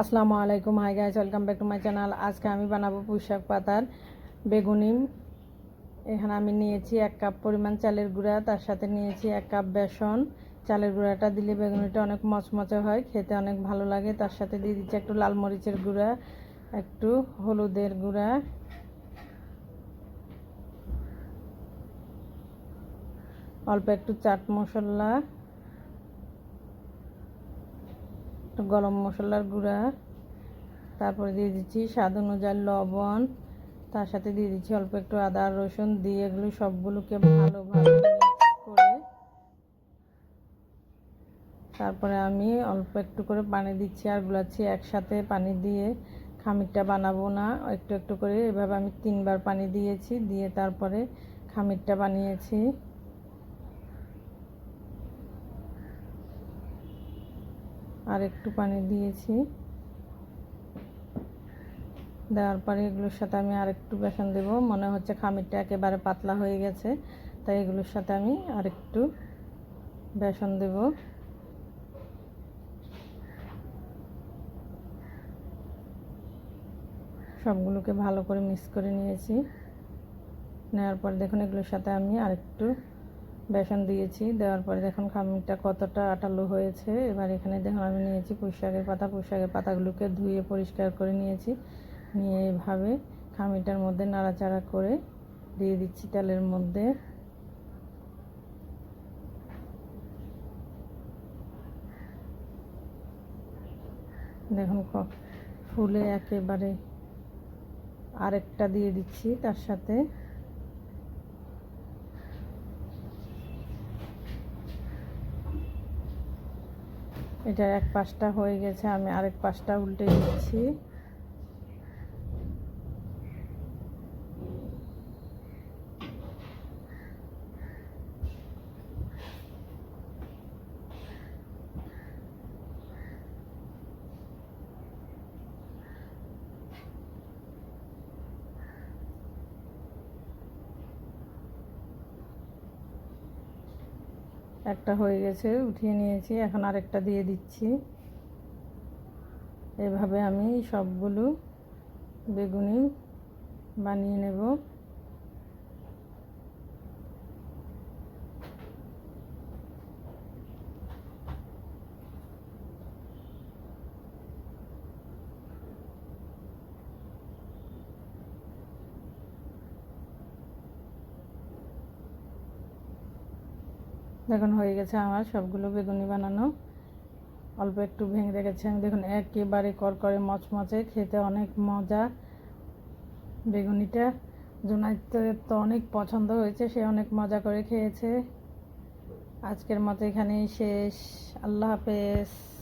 আসসালামু আলাইকুম hi guys welcome back to my channel আজকে আমি বানাবো পুঁইশাক পাতার বেগুনি। এখানে আমি নিয়েছি এক কাপ পরিমাণ চালের গুঁড়া, তার সাথে নিয়েছি এক কাপ বেসন। চালের গুঁড়াটা দিলে বেগুনিটা অনেক মচমচে হয়, খেতে অনেক ভালো লাগে। তার সাথে দিয়ে দিচ্ছি একটু লাল মরিচের গুঁড়া, একটু হলুদের গুঁড়া। অল্প একটু চাট মশলা। একটু গরম মশলার গুঁড়া, তারপরে দিয়ে দিচ্ছি স্বাদ অনুযায়ী লবণ, তার সাথে দিয়ে দিচ্ছি অল্প একটু আদা রসুন দিয়ে এগুলো সবগুলোকে ভালোভাবে করে। তারপরে আমি অল্প একটু করে পানি দিচ্ছি আর গুলাচ্ছি একসাথে পানি দিয়ে। খামিরটা বানাবো না, একটু একটু করে। এভাবে আমি তিনবার পানি দিয়েছি, দিয়ে তারপরে খামিরটা বানিয়েছি। আর একটু পানি দিয়েছি। দেওয়ার পরে এগুলোর সাথে আমি আর একটু বেসন দেব। মনে হচ্ছে খামিরটা একেবারে পাতলা হয়ে গেছে, তাই এগুলোর সাথে আমি আর একটু বেসন দেব। সবগুলোকে ভালো করে মিক্স করে নিয়েছি। নেওয়ার পর দেখুন এগুলোর সাথে আমি আরেকটু বেসন দিয়েছি, দেওয়ার পরে দেখুন খামিটা কতটা আটালো হয়েছে। এবার এখানে দেখুন আমি নিয়েছি পুঁইশাকের পাতা। পুঁইশাকের পাতাগুলোকে ধুয়ে পরিষ্কার করে নিয়েছি। নিয়ে এভাবে খামিটার মধ্যে নাড়াচাড়া করে দিয়ে দিচ্ছি তেলের মধ্যে। দেখুন ফুলে একেবারে আরেকটা দিয়ে দিচ্ছি তার সাথে। এটার এক পাশটা হয়ে গেছে আমি আরেক পাশটা উল্টে দিচ্ছি। একটা হয়ে গেছে, উঠিয়ে নিয়েছি, এখন আরেকটা দিয়ে দিচ্ছি। এভাবে আমি সবগুলো বেগুনি বানিয়ে নেব। দেখুন, হয়ে গেছে আমার সবগুলো বেগুনি বানানো। অল্প একটু ভেঙে রেখেছি আমি। দেখুন, একেবারে করকরে মচমচে, খেতে অনেক মজা বেগুনিটা। জোনাইতে তো অনেক পছন্দ হয়েছে, সে অনেক মজা করে খেয়েছে। আজকের মতো এখানেই শেষ। আল্লাহ হাফেজ।